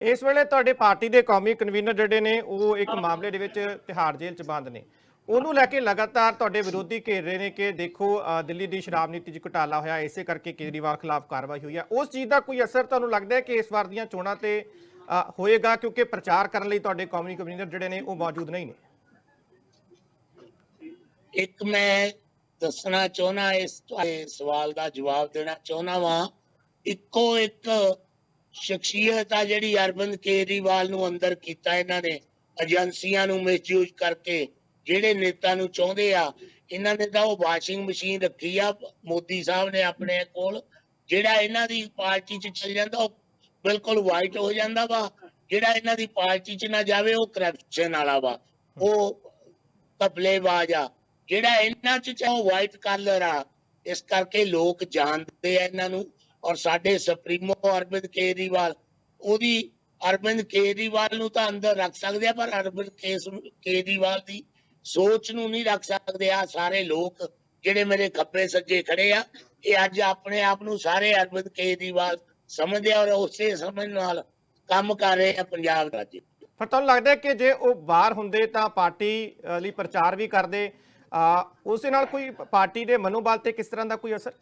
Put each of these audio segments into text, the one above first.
ਇਸ ਵੇਲੇ ਤੁਹਾਡੇ ਪਾਰਟੀ ਦੇ ਕੌਮੀ ਕਨਵੀਨਰ ਜਿਹੜੇ ਨੇ, ਉਹ ਇੱਕ ਮਾਮਲੇ ਦੇ ਵਿੱਚ ਤਿਹਾੜ ਜੇਲ੍ਹ 'ਚ ਬੰਦ ਨੇ। ਉਹਨੂੰ ਲੈ ਕੇ ਲਗਾਤਾਰ ਤੁਹਾਡੇ ਵਿਰੋਧੀ ਘੇਰ ਰਹੇ ਨੇ ਕਿ ਦੇਖੋ ਦਿੱਲੀ ਦੀ ਸ਼ਰਾਬ ਨੀਤੀ 'ਚ ਘੁਟਾਲਾ ਹੋਇਆ, ਇਸੇ ਕਰਕੇ ਕੇਜਰੀਵਾਲ ਖਿਲਾਫ ਕਾਰਵਾਈ ਹੋਈ ਹੈ। ਉਸ ਚੀਜ਼ ਦਾ ਕੋਈ ਅਸਰ ਤੁਹਾਨੂੰ ਲੱਗਦਾ ਹੈ ਕਿ ਇਸ ਵਾਰ ਦੀਆਂ ਚੋਣਾਂ ਤੇ ਹੋਏਗਾ? ਕਿਉਂਕਿ ਪ੍ਰਚਾਰ ਕਰਨ ਲਈ ਤੁਹਾਡੇ ਕੌਮੀ ਕਨਵੀਨਰ ਜਿਹੜੇ ਨੇ, ਉਹ ਮੌਜੂਦ ਨਹੀਂ ਨੇ। ਇੱਕ ਮੈਂ ਦੱਸਣਾ ਚਾਹੁੰਦਾ ਇਸ ਸਵਾਲ ਦਾ ਜਵਾਬ ਦੇਣਾ ਚਾਹੁੰਦਾ ਵਾਂ। ਇੱਕੋ ਇੱਕ ਸ਼ਖਸੀਅਤ ਆ ਜਿਹੜੀ ਅਰਵਿੰਦ ਕੇਜਰੀਵਾਲ ਨੂੰ ਅੰਦਰ ਕੀਤਾ ਇਹਨਾਂ ਨੇ, ਏਜੰਸੀਆਂ ਨੂੰ ਮਿਸਯੂਜ਼ ਕਰਕੇ, ਜਿਹੜੇ ਨੇਤਾ ਨੂੰ ਚਾਹੁੰਦੇ ਆ, ਇਹਨਾਂ ਨੇ ਤਾਂ ਉਹ ਵਾਸ਼ਿੰਗ ਮਸ਼ੀਨ ਰੱਖੀ ਆ, ਮੋਦੀ ਸਾਹਿਬ ਨੇ ਆਪਣੇ ਕੋਲ, ਜਿਹੜਾ ਇਹਨਾਂ ਦੀ ਪਾਰਟੀ 'ਚ ਚੱਲ ਜਾਂਦਾ, ਉਹ ਬਿਲਕੁਲ ਵਾਈਟ ਹੋ ਜਾਂਦਾ ਵਾ, ਜਿਹੜਾ ਇਹਨਾਂ ਦੀ ਪਾਰਟੀ 'ਚ ਨਾ ਜਾਵੇ, ਉਹ ਕਰਪਸ਼ਨ ਵਾਲਾ ਵਾ, ਉਹ ਕਪਲੇਬਾਜ਼ ਆ, ਜਿਹੜਾ ਇਹਨਾਂ 'ਚ ਚਾਹੇ ਵਾਈਟ ਕਲਰ ਆ, ਇਸ ਕਰਕੇ ਲੋਕ ਜਾਣਦੇ ਆ ਇਹਨਾਂ ਨੂੰ ਔਰ ਸਾਡੇ ਸੁਪਰੀਮੋ ਅਰਵਿੰਦ ਕੇਜਰੀਵਾਲ ਉਹਦੀ ਅਰਵਿੰਦ ਕੇਜਰੀਵਾਲ ਨੂੰ ਤਾਂ ਅੰਦਰ ਰੱਖ ਸਕਦੇ ਆ ਪਰ ਅਰਵਿੰਦ ਕੇਜਰੀਵਾਲ ਦੀ ਸੋਚ ਨੂੰ ਨਹੀਂ ਰੱਖ ਸਕਦੇ ਆ ਸਾਰੇ ਲੋਕ ਜਿਹੜੇ ਮੇਰੇ ਖੱਬੇ ਸੱਜੇ ਖੜੇ ਆ। ਇਹ ਅੱਜ ਆਪਣੇ ਆਪ ਨੂੰ ਸਾਰੇ ਅਰਵਿੰਦ ਕੇਜਰੀਵਾਲ ਸਮਝਦੇ ਆ ਔਰ ਉਸੇ ਸਮਝ ਨਾਲ ਕੰਮ ਕਰ ਰਹੇ ਆ ਪੰਜਾਬ ਰਾਜ। ਪਰ ਤੁਹਾਨੂੰ ਲੱਗਦਾ ਕਿ ਜੇ ਉਹ ਬਾਹਰ ਹੁੰਦੇ ਤਾਂ ਪਾਰਟੀ ਲਈ ਪ੍ਰਚਾਰ ਵੀ ਕਰਦੇ। ਅ, ਉਸ ਦੇ ਨਾਲ ਕੋਈ ਪਾਰਟੀ ਦੇ ਮਨੋਬਲ ਤੇ ਕਿਸ ਤਰ੍ਹਾਂ ਦਾ ਕੋਈ ਅਸਰ?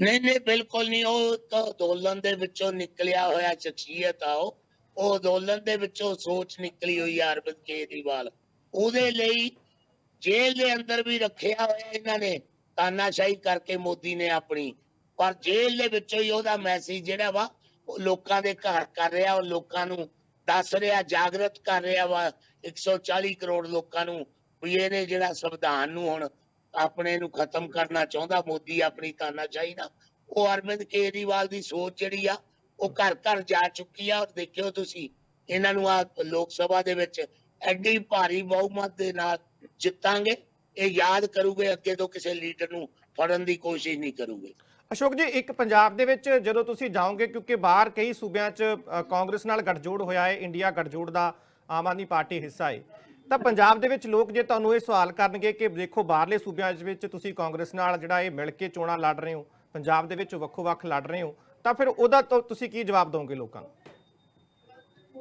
ਨਹੀਂ ਨਹੀਂ, ਬਿਲਕੁਲ ਨਹੀਂ। ਉਹ ਤਾਂ ਅੰਦੋਲਨ ਦੇ ਵਿੱਚੋਂ ਨਿਕਲਿਆ ਹੋਇਆ ਸ਼ਖਸੀਅਤ ਆ ਉਹ। ਉਹ ਅੰਦੋਲਨ ਦੇ ਵਿੱਚੋਂ ਸੋਚ ਨਿਕਲੀ ਹੋਈ ਆ ਅਰਵਿੰਦ ਕੇਜਰੀਵਾਲ। ਉਹਦੇ ਲਈ ਜੇਲ੍ਹ ਦੇ ਅੰਦਰ ਵੀ ਰੱਖਿਆ ਹੋਇਆ ਇਹਨਾਂ ਨੇ, ਤਾਨਾਸ਼ਾਹੀ ਕਰਕੇ ਮੋਦੀ ਨੇ ਆਪਣੀ। ਪਰ ਜੇਲ੍ਹ ਦੇ ਵਿੱਚੋਂ ਹੀ ਉਹਦਾ ਮੈਸੇਜ ਜਿਹੜਾ ਵਾ, ਉਹ ਲੋਕਾਂ ਦੇ ਘਰ ਕਰ ਰਿਹਾ, ਉਹ ਲੋਕਾਂ ਨੂੰ ਦੱਸ ਰਿਹਾ, ਜਾਗਰਤ ਕਰ ਰਿਹਾ ਵਾ। 140 ਕਰੋੜ ਲੋਕਾਂ ਨੂੰ ਵੀ ਇਹਨੇ ਜਿਹੜਾ ਸੰਵਿਧਾਨ ਨੂੰ ਹੁਣ ਆਪਣੇ ਨੂੰ ਖਤਮ ਕਰਨਾ ਚਾਹੁੰਦਾ, ਮੋਦੀ ਆਪਣੀ ਤਾਨਾਸ਼ਾਹੀ ਨਾਲ ਉਹ ਅਰਵਿੰਦ ਕੇਜਰੀਵਾਲ ਦੀ ਸੋਚ ਜਿਹੜੀ ਆ, ਉਹ ਘਰ ਘਰ ਜਾ ਚੁੱਕੀ ਆ। ਔਰ ਦੇਖਿਓ ਤੁਸੀਂ, ਇਹਨਾਂ ਨੂੰ ਆ ਲੋਕ ਸਭਾ ਦੇ ਵਿੱਚ ਐਡੀ ਭਾਰੀ ਬਹੁਮਤ ਦੇ ਨਾਲ ਜਿੱਤਾਂਗੇ। ਇਹ ਯਾਦ ਕਰੂਗੇ, ਅੱਗੇ ਤੋਂ ਕਿਸੇ ਲੀਡਰ ਨੂੰ ਫੜਨ ਦੀ ਕੋਸ਼ਿਸ਼ ਨਹੀਂ ਕਰੂਗੇ। ਅਸ਼ੋਕ ਜੀ, ਇੱਕ ਪੰਜਾਬ ਦੇ ਵਿੱਚ ਜਦੋਂ ਤੁਸੀਂ ਜਾਓਗੇ, ਕਿਉਂਕਿ ਬਾਹਰ ਕਈ ਸੂਬਿਆਂ 'ਚ ਕਾਂਗਰਸ ਨਾਲ ਗੱਠਜੋੜ ਹੋਇਆ ਹੈ, ਇੰਡੀਆ ਗੱਠਜੋੜ ਦਾ ਆਮ ਆਦਮੀ ਪਾਰਟੀ ਹਿੱਸਾ ਹੈ। ਤਾਂ ਪੰਜਾਬ ਦੇ ਵਿੱਚ ਲੋਕ ਜੇ ਤੁਹਾਨੂੰ ਇਹ ਸਵਾਲ ਕਰਨਗੇ ਕਿ ਦੇਖੋ ਬਾਹਰਲੇ ਸੂਬਿਆਂ ਵਿੱਚ ਤੁਸੀਂ ਕਾਂਗਰਸ ਨਾਲ ਜਿਹੜਾ ਇਹ ਮਿਲ ਕੇ ਚੋਣਾਂ ਲੜ ਰਹੇ ਹੋ ਪੰਜਾਬ ਦੇ ਵਿੱਚ ਵੱਖੋ-ਵੱਖ ਲੜ ਰਹੇ ਹੋ ਤਾਂ ਫਿਰ ਉਹਦਾ ਤੁਸੀਂ ਕੀ ਜਵਾਬ ਦੋਗੇ ਲੋਕਾਂ ਨੂੰ?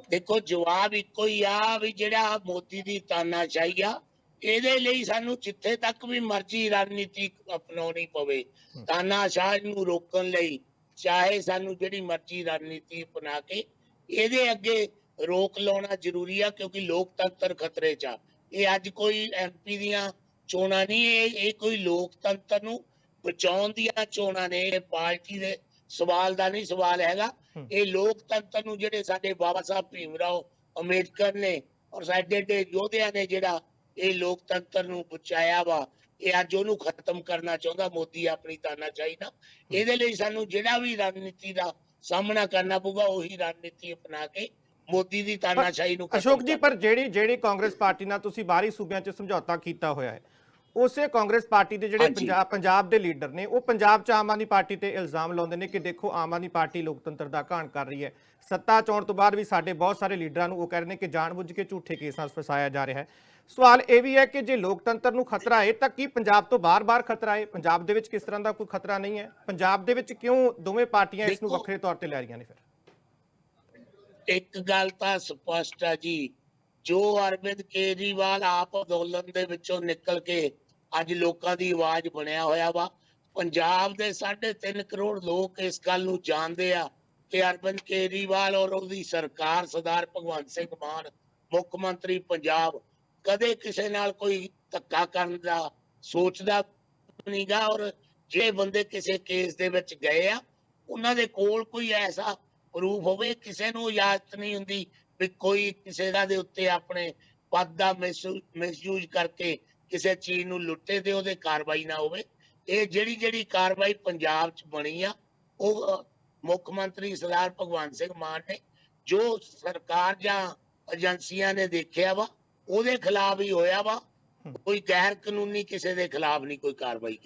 ਦੇਖੋ ਜਵਾਬ ਇੱਕੋ ਹੀ ਆ ਵੀ ਜਿਹੜਾ ਮੋਦੀ ਦੀ ਤਾਨਾਸ਼ਾਹੀ ਆ ਇਹਦੇ ਲਈ ਸਾਨੂੰ ਜਿੱਥੇ ਤੱਕ ਵੀ ਮਰਜ਼ੀ ਰਣਨੀਤੀ ਅਪਣਾਉਣੀ ਪਵੇ ਤਾਨਾਸ਼ਾਹ ਨੂੰ ਰੋਕਣ ਲਈ ਚਾਹੇ ਸਾਨੂੰ ਜਿਹੜੀ ਮਰਜ਼ੀ ਰਣਨੀਤੀ ਅਪਣਾ ਕੇ ਇਹਦੇ ਅੱਗੇ ਰੋਕ ਲਾਉਣਾ ਜ਼ਰੂਰੀ ਆ ਕਿਉਂਕਿ ਲੋਕਤੰਤਰ ਖਤਰੇ 'ਚ ਆ। ਇਹ ਅੱਜ ਕੋਈ ਐਮਪੀ ਦੀਆਂ ਚੋਣਾਂ ਨਹੀਂ ਇਹ ਇਹ ਕੋਈ ਲੋਕਤੰਤਰ ਨੂੰ ਬਚਾਉਣ ਦੀਆਂ ਚੋਣਾਂ ਨੇ ਇਹ ਪਾਰਟੀ ਦੇ ਸਵਾਲ ਦਾ ਨਹੀਂ ਸਵਾਲ ਹੈਗਾ। ਇਹ ਲੋਕਤੰਤਰ ਨੂੰ ਜਿਹੜੇ ਸਾਡੇ ਬਾਬਾ ਸਾਹਿਬ ਭੀਮ ਰਾਓ ਅੰਬੇਡਕਰ ਨੇ ਔਰ ਸਾਡੇ ਦੇ ਯੋਧਿਆਂ ਨੇ ਜਿਹੜਾ ਇਹ ਲੋਕਤੰਤਰ ਨੂੰ ਬਚਾਇਆ ਵਾ ਇਹ ਅੱਜ ਉਹਨੂੰ ਖਤਮ ਕਰਨਾ ਚਾਹੁੰਦਾ ਮੋਦੀ ਆਪਣੀ ਤਾਨਾਸ਼ਾਹੀ ਨਾਲ ਇਹਦੇ ਲਈ ਸਾਨੂੰ ਜਿਹੜਾ ਵੀ ਰਣਨੀਤੀ ਦਾ ਸਾਹਮਣਾ ਕਰਨਾ ਪਊਗਾ ਉਹੀ ਰਣਨੀਤੀ ਅਪਣਾ ਕੇ ਮੋਦੀ ਦੀ ਤਾਨਾਸ਼ਾਹੀ ਨੂੰ ਅਸ਼ੋਕ ਜੀ। ਪਰ ਜਿਹੜੀ ਜਿਹੜੀ ਕਾਂਗਰਸ ਪਾਰਟੀ ਨਾਲ ਤੁਸੀਂ ਬਾਹਰੀ ਸੂਬਿਆਂ 'ਚ ਸਮਝੌਤਾ ਕੀਤਾ ਹੋਇਆ ਹੈ ਉਸੇ ਕਾਂਗਰਸ ਪਾਰਟੀ ਦੇ ਜਿਹੜੇ। ਪੰਜਾਬ ਪੰਜਾਬ ਦੇ ਲੀਡਰ ਨੇ ਉਹ ਪੰਜਾਬ 'ਚ ਆਮ ਆਦਮੀ ਪਾਰਟੀ ਤੇ ਇਲਜ਼ਾਮ ਲਾਉਂਦੇ ਨੇ ਕਿ ਦੇਖੋ ਆਮ ਆਦਮੀ ਪਾਰਟੀ ਲੋਕਤੰਤਰ ਦਾ ਘਾਣ ਕਰ ਰਹੀ ਹੈ ਸੱਤਾ ਚੋਣ ਤੋਂ ਬਾਅਦ ਵੀ ਸਾਡੇ ਬਹੁਤ ਸਾਰੇ ਲੀਡਰਾਂ ਨੂੰ ਉਹ ਕਹਿ ਰਹੇ ਨੇ ਕਿ ਜਾਣਬੁੱਝ ਕੇ ਝੂਠੇ ਕੇਸਾਂ 'ਚ ਫਸਾਇਆ ਜਾ ਰਿਹਾ ਹੈ ਸਵਾਲ ਇਹ ਵੀ ਹੈ ਕਿ ਜੇ ਲੋਕਤੰਤਰ ਨੂੰ ਖਤਰਾ ਹੈ ਤਾਂ ਕੀ ਪੰਜਾਬ ਤੋਂ ਬਾਰ-ਬਾਰ ਖਤਰਾ ਹੈ ਪੰਜਾਬ ਦੇ ਵਿੱਚ ਕਿਸ ਤਰ੍ਹਾਂ ਦਾ ਕੋਈ ਖਤਰਾ ਨਹੀਂ ਹੈ ਪੰਜਾਬ ਦੇ ਵਿੱਚ ਕਿਉਂ ਦੋਵੇਂ ਪਾਰਟੀਆਂ ਇਸ ਨੂੰ ਵੱਖਰੇ ਤੌਰ ਤੇ ਲੈ ਰਹੀਆਂ ਨੇ ਫਿਰ ਇੱਕ ਗੱਲ ਤਾਂ ਸਪਸ਼ਟ ਆ ਜੀ, ਜੋ ਅਰਵਿੰਦ ਕੇਜਰੀਵਾਲ ਆਪ ਅੰਦੋਲਨ ਦੇ ਵਿੱਚੋਂ ਨਿਕਲ ਕੇ ਅੱਜ ਲੋਕਾਂ ਦੀ ਆਵਾਜ਼ ਬਣਿਆ ਹੋਇਆ ਵਾ, ਪੰਜਾਬ ਦੇ 3.5 ਕਰੋੜ ਲੋਕ ਇਸ ਗੱਲ ਨੂੰ ਜਾਣਦੇ ਆ ਕਿ ਅਰਵਿੰਦ ਕੇਜਰੀਵਾਲ ਔਰ ਉਹਦੀ ਸਰਕਾਰ ਸਰਦਾਰ ਭਗਵੰਤ ਸਿੰਘ ਮਾਨ, ਮੁੱਖ ਮੰਤਰੀ ਪੰਜਾਬ, ਕਦੇ ਕਿਸੇ ਨਾਲ ਕੋਈ ਧੱਕਾ ਕਰਨ ਦਾ ਸੋਚਦਾ ਨਹੀਂਗਾ ਔਰ ਜਿਹੜੇ ਬੰਦੇ ਕਿਸੇ ਕੇਸ ਦੇ ਵਿੱਚ ਗਏ ਆ, ਉਹਨਾਂ ਦੇ ਕੋਲ ਕੋਈ ਐਸਾ ਪ੍ਰੂਫ ਹੋਵੇ ਕਿਸੇ ਨੂੰ ਇਜਾਜ਼ਤ ਨਹੀਂ ਹੁੰਦੀ ਵੀ ਕੋਈ ਕਿਸੇ ਦਾ ਦੇ ਉੱਤੇ ਆਪਣੇ ਪਦ ਦਾ ਮਿਸਯੂਜ਼ ਕਰਕੇ ਕਿਸੇ ਚੀਜ਼ ਨੂੰ ਲੁੱਟੇ ਤੇ ਉਹਦੇ ਕਾਰਵਾਈ ਨਾ ਹੋਵੇ। ਇਹ ਜਿਹੜੀ ਜਿਹੜੀ ਕਾਰਵਾਈ ਪੰਜਾਬ 'ਚ ਬਣੀ ਆ ਉਹ ਮੁੱਖ ਮੰਤਰੀ ਸਰਦਾਰ ਭਗਵੰਤ ਸਿੰਘ ਮਾਨ ਨੇ ਜੋ ਸਰਕਾਰ ਜਾਂ ਏਜੰਸੀਆਂ ਨੇ ਦੇਖਿਆ ਵਾ ਉਹਦੇ ਖਿਲਾਫ ਹੀ ਹੋਇਆ ਵਾ। ਕੋਈ ਗੈਰ ਕਾਨੂੰਨੀ ਕਿਸੇ ਦੇ ਖਿਲਾਫ ਨਹੀਂ ਕੋਈ ਕਾਰਵਾਈ